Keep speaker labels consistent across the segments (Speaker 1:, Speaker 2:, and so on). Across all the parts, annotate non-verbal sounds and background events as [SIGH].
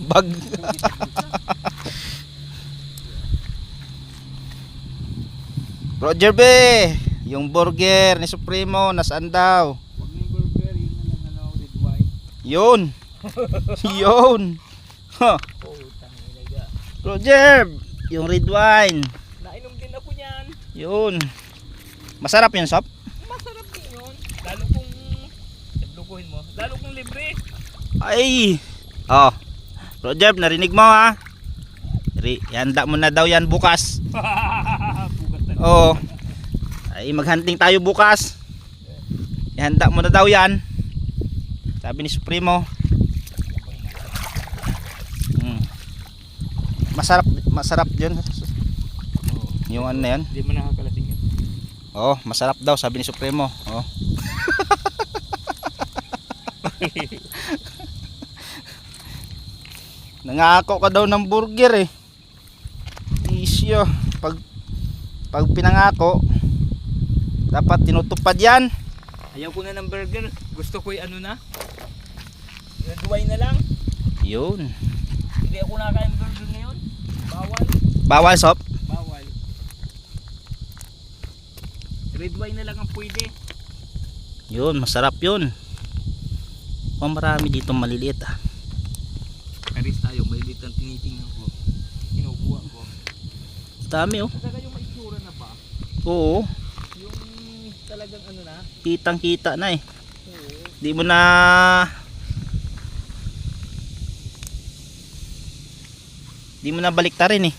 Speaker 1: Bag. Roger B, yung burger ni Supremo, nasaan daw?
Speaker 2: Yung burger, yun na lang ano, red wine.
Speaker 1: Yun. [LAUGHS] Yun.
Speaker 2: Ilaga.
Speaker 1: Roger, yung red wine.
Speaker 2: Nainom din ako niyan.
Speaker 1: Yun. Masarap yun, Sop?
Speaker 2: Masarap din yun. Lalo kung, lukuhin mo, lalo kung libre.
Speaker 1: Ay. Oh. Roger, narinig mo ha? Handa mo na daw yan bukas. [LAUGHS] Oo. Ay, maghunting tayo bukas. Ihanda mo na daw yan. Sabi ni Supremo. Hmm. Masarap, masarap yun. Yung ano na yan.
Speaker 2: Hindi mo nakakalasing yun.
Speaker 1: Oo, masarap daw, sabi ni Supremo. Oh. [LAUGHS] Nangako ka daw ng burger eh. Isyo. Pag pag pinangako, dapat tinutupad yan.
Speaker 2: Ayaw ko na ng burger. Gusto ko yung ano na. Red wine na lang.
Speaker 1: Yun.
Speaker 2: Hindi ako nakakain burger ngayon. Bawal.
Speaker 1: Bawal sop.
Speaker 2: Bawal. Red wine na lang ang pwede.
Speaker 1: Yun, masarap yun. Oh, marami dito maliliit ah.
Speaker 2: Aris tayo, malilit ang tinitingnan ko. Kinukuha ko.
Speaker 1: Dami oh.
Speaker 2: Saka yung maitsura na ba?
Speaker 1: Oo,
Speaker 2: Yung talagang ano na?
Speaker 1: kitang kita na eh.
Speaker 2: Oo.
Speaker 1: Di mo na Di mo na baliktarin eh.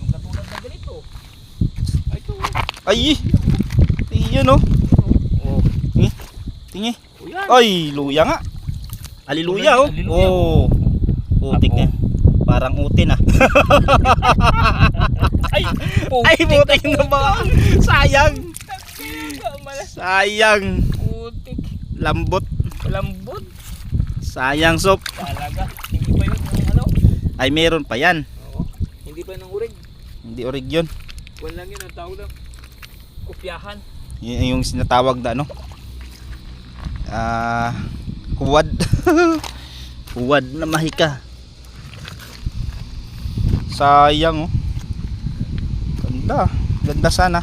Speaker 2: Yung katulad na ganito. Ay, ito.
Speaker 1: Ay! Iyon oh. Tingi. Ay, luya nga. Aliluya oh.
Speaker 2: Aliluya.
Speaker 1: Oh. [LAUGHS] Putik eh. Parang utin ah.
Speaker 2: Ay,
Speaker 1: Ay, putik na ba? Sayang. Sayang.
Speaker 2: Putik.
Speaker 1: Lambot.
Speaker 2: Lambot.
Speaker 1: Sayang sop.
Speaker 2: Talaga. Hindi pa yun ano?
Speaker 1: Ay, meron pa yan.
Speaker 2: Oo. Hindi pa ng urig.
Speaker 1: Hindi orig yun.
Speaker 2: Kuwan lang yun. Ang tawag lang. Kupyahan.
Speaker 1: Y- yung sinatawag na ano ah huwad huwad [LAUGHS] na mahika. Sayang oh. Ganda. Ganda sana